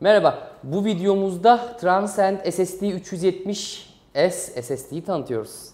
Merhaba, bu videomuzda Transcend SSD 370S SSD'yi tanıtıyoruz.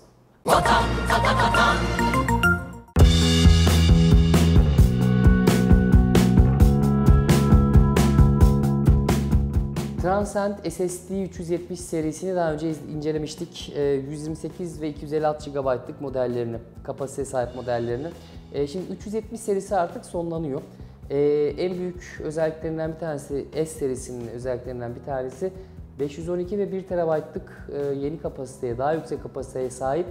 Transcend SSD 370 serisini daha önce incelemiştik. Ee, 128 ve 256 GB'lık modellerini, kapasiteye sahip modellerini. Ee, Şimdi 370 serisi artık sonlanıyor. Ee, En büyük özelliklerinden bir tanesi, S serisinin özelliklerinden bir tanesi 512 ve 1 TB'lık e, yeni kapasiteye, daha yüksek kapasiteye sahip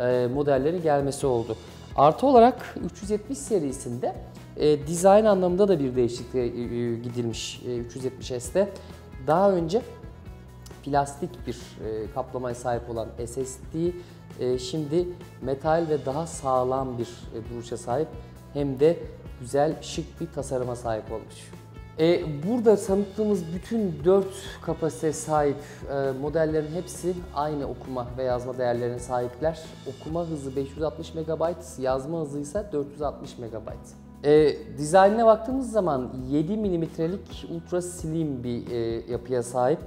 e, modellerin gelmesi oldu. Artı olarak 370 serisinde e, dizayn anlamında da bir değişikliğe e, gidilmiş e, 370S'te. Daha önce plastik bir e, kaplamaya sahip olan SSD e, şimdi metal ve daha sağlam bir e, duruşa sahip hem de güzel şık bir tasarıma sahip olmuş. E, burada tanıttığımız bütün 4 kapasite sahip e, modellerin hepsi aynı okuma ve yazma değerlerine sahipler. Okuma hızı 560 MB, yazma hızı ise 460 MB. E, dizaynına baktığımız zaman 7 milimetrelik ultra slim bir e, yapıya sahip.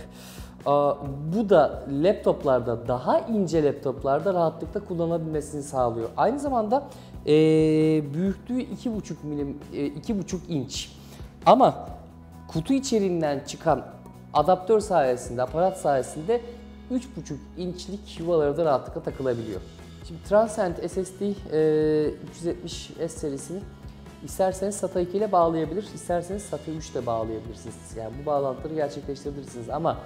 Aa, bu da laptoplarda, daha ince laptoplarda rahatlıkla kullanabilmesini sağlıyor. Aynı zamanda e, büyüklüğü 2,5 milim, e, 2,5 inç. Ama kutu içeriğinden çıkan adaptör sayesinde, aparat sayesinde 3,5 inçlik yuvalara da rahatlıkla takılabiliyor. Şimdi Transcend SSD e, 370S serisini isterseniz SATA 2 ile bağlayabilir, isterseniz SATA 3 ile bağlayabilirsiniz. Yani bu bağlantıları gerçekleştirebilirsiniz ama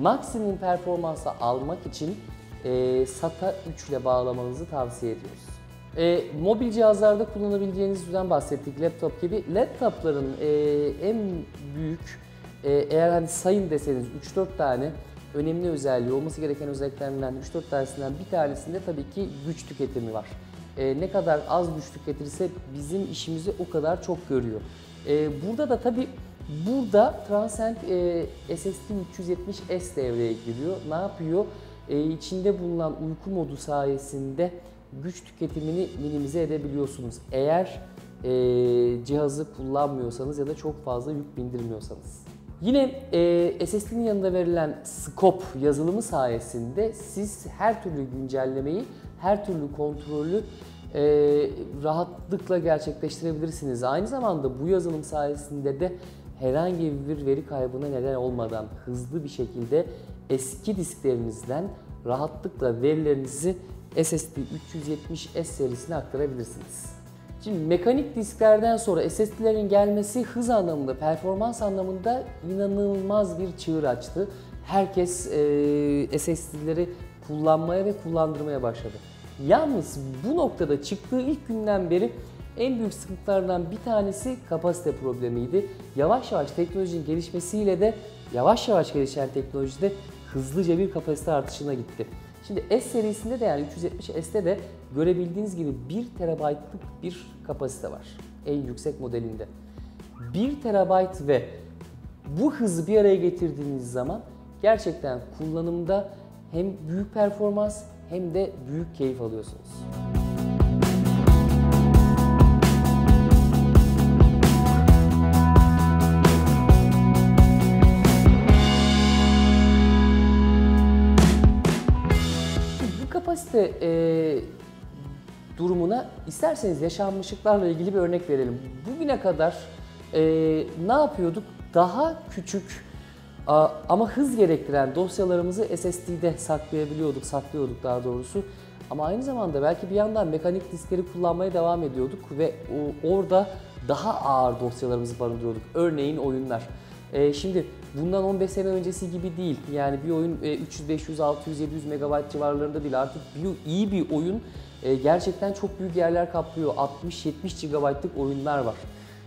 maksimum performansı almak için e, SATA 3 ile bağlamanızı tavsiye ediyoruz. E, mobil cihazlarda kullanabileceğiniz türden bahsettik laptop gibi. Laptopların e, en büyük e, eğer hani sayın deseniz 3-4 tane önemli özelliği olması gereken özelliklerinden 3-4 tanesinden bir tanesinde tabii ki güç tüketimi var. E, ne kadar az güç tüketirse bizim işimizi o kadar çok görüyor. E, burada da tabii burada Transcend e, SSD 370S devreye giriyor. Ne yapıyor? E, içinde bulunan uyku modu sayesinde güç tüketimini minimize edebiliyorsunuz. Eğer e, cihazı kullanmıyorsanız ya da çok fazla yük bindirmiyorsanız. Yine e, SSD'nin yanında verilen scope yazılımı sayesinde siz her türlü güncellemeyi, her türlü kontrolü e, rahatlıkla gerçekleştirebilirsiniz. Aynı zamanda bu yazılım sayesinde de herhangi bir veri kaybına neden olmadan hızlı bir şekilde eski disklerinizden rahatlıkla verilerinizi SSD 370S serisine aktarabilirsiniz. Şimdi mekanik disklerden sonra SSD'lerin gelmesi hız anlamında, performans anlamında inanılmaz bir çığır açtı. Herkes e, SSD'leri kullanmaya ve kullandırmaya başladı. Yalnız bu noktada çıktığı ilk günden beri en büyük sıkıntılardan bir tanesi kapasite problemiydi. Yavaş yavaş teknolojinin gelişmesiyle de yavaş yavaş gelişen teknolojide hızlıca bir kapasite artışına gitti. Şimdi S serisinde de yani 370S'te de görebildiğiniz gibi 1 TB'lık bir kapasite var. En yüksek modelinde. 1 TB ve bu hızı bir araya getirdiğiniz zaman gerçekten kullanımda hem büyük performans hem de büyük keyif alıyorsunuz. Kapasite e, durumuna isterseniz yaşanmışlıklarla ilgili bir örnek verelim. Bugüne kadar e, ne yapıyorduk? Daha küçük a, ama hız gerektiren dosyalarımızı SSD'de saklayabiliyorduk, saklıyorduk daha doğrusu. Ama aynı zamanda belki bir yandan mekanik diskleri kullanmaya devam ediyorduk ve o, orada daha ağır dosyalarımızı barındırıyorduk. Örneğin oyunlar. E, şimdi bundan 15 sene öncesi gibi değil. Yani bir oyun e, 300, 500, 600, 700 MB civarlarında değil. Artık bir, iyi bir oyun e, gerçekten çok büyük yerler kaplıyor. 60-70 GB'lık oyunlar var.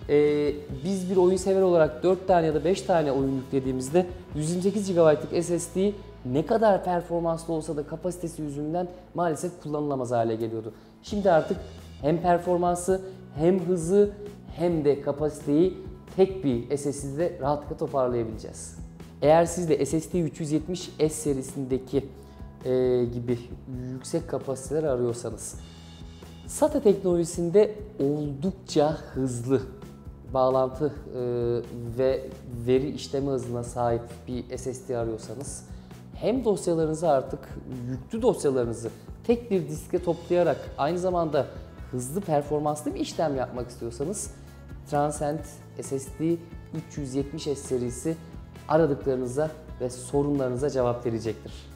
E, biz bir oyun sever olarak 4 tane ya da 5 tane oyun yüklediğimizde 128 GB'lık SSD ne kadar performanslı olsa da kapasitesi yüzünden maalesef kullanılamaz hale geliyordu. Şimdi artık hem performansı hem hızı hem de kapasiteyi tek bir SSD'de rahatlıkla toparlayabileceğiz. Eğer siz de SSD 370S serisindeki e, gibi yüksek kapasiteler arıyorsanız SATA teknolojisinde oldukça hızlı bağlantı e, ve veri işleme hızına sahip bir SSD arıyorsanız hem dosyalarınızı artık yüklü dosyalarınızı tek bir diske toplayarak aynı zamanda hızlı performanslı bir işlem yapmak istiyorsanız Transcend SSD 370S serisi aradıklarınıza ve sorunlarınıza cevap verecektir.